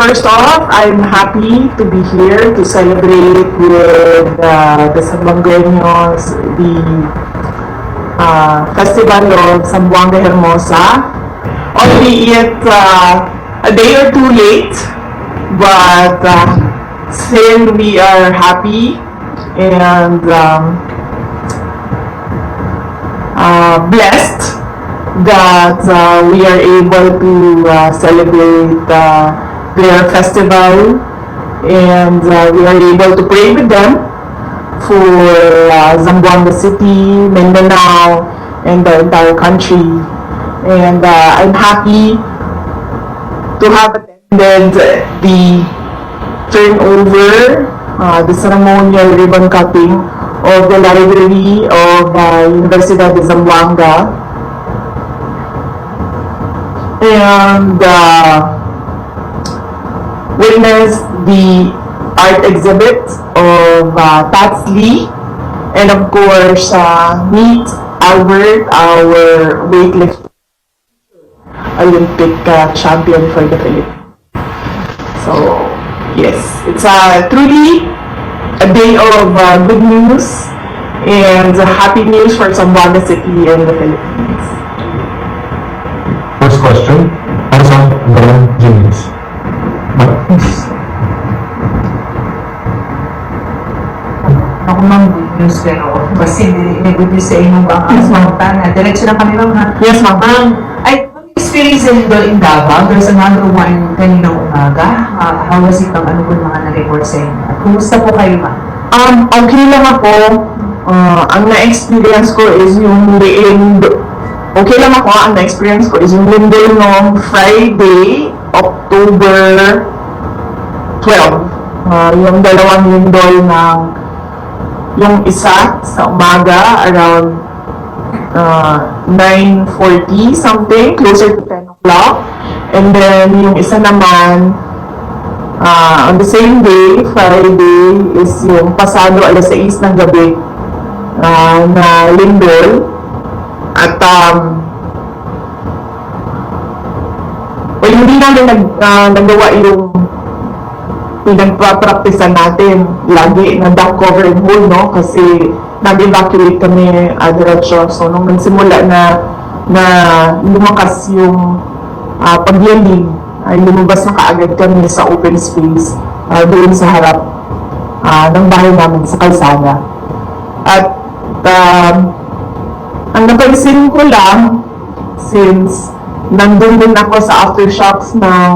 first off, I'm happy to be here to celebrate with uh, the Sambuangueños the uh, Festival of Sambuanga Hermosa. Albeit uh, a day or two late, but uh, still we are happy and um, uh, blessed that uh, we are able to uh, celebrate uh, their festival and uh, we are able to pray with them for uh, Zamboanga City, Mindanao, and the entire country. And uh, I'm happy to have attended the turnover, uh, the ceremonial ribbon cutting of the library of uh, Universidad de Zamboanga and uh, witnessed the art exhibit of uh, Lee and of course uh, meet Albert, our weightlifter Olympic uh, champion for the Philippines. So yes, it's uh, truly a day of uh, good news and happy news for Zamboanga City and the Philippines. First question, Council Baron Jennings. Ako mang good news pero kasi may good news sa inyong bang yes, ma'am. na Diretso na kami ma'am ha. Yes, ma'am. Ma'am, ay experience doon in Davao. There's another one kaninang umaga. Uh, how was it ang ano po mga na-report sa inyo? At kumusta po kayo ma'am? Um, okay lang ako. Uh, ang na-experience ko is yung lind... Okay lang ako. Ang na-experience ko is yung lindol ng Friday, October 12. Uh, yung dalawang lindol ng yung isa sa umaga around uh, 9.40 something, closer to 10 o'clock. And then yung isa naman Ah, on the same day, Friday, is yung pasado alas 6 ng gabi ah, na lindol. At um, well, hindi namin nag, ah, nagawa yung pinagpa-practicean natin lagi na duck cover and hold, no? Kasi nag-evacuate kami uh, diretsyo. So, nung nagsimula na na lumakas yung uh, pagyalig, ay lumabas na kaagad kami sa open space uh, doon sa harap ah, ng bahay namin sa kalsada. At um, ang napansin ko lang, since nandun din ako sa aftershocks ng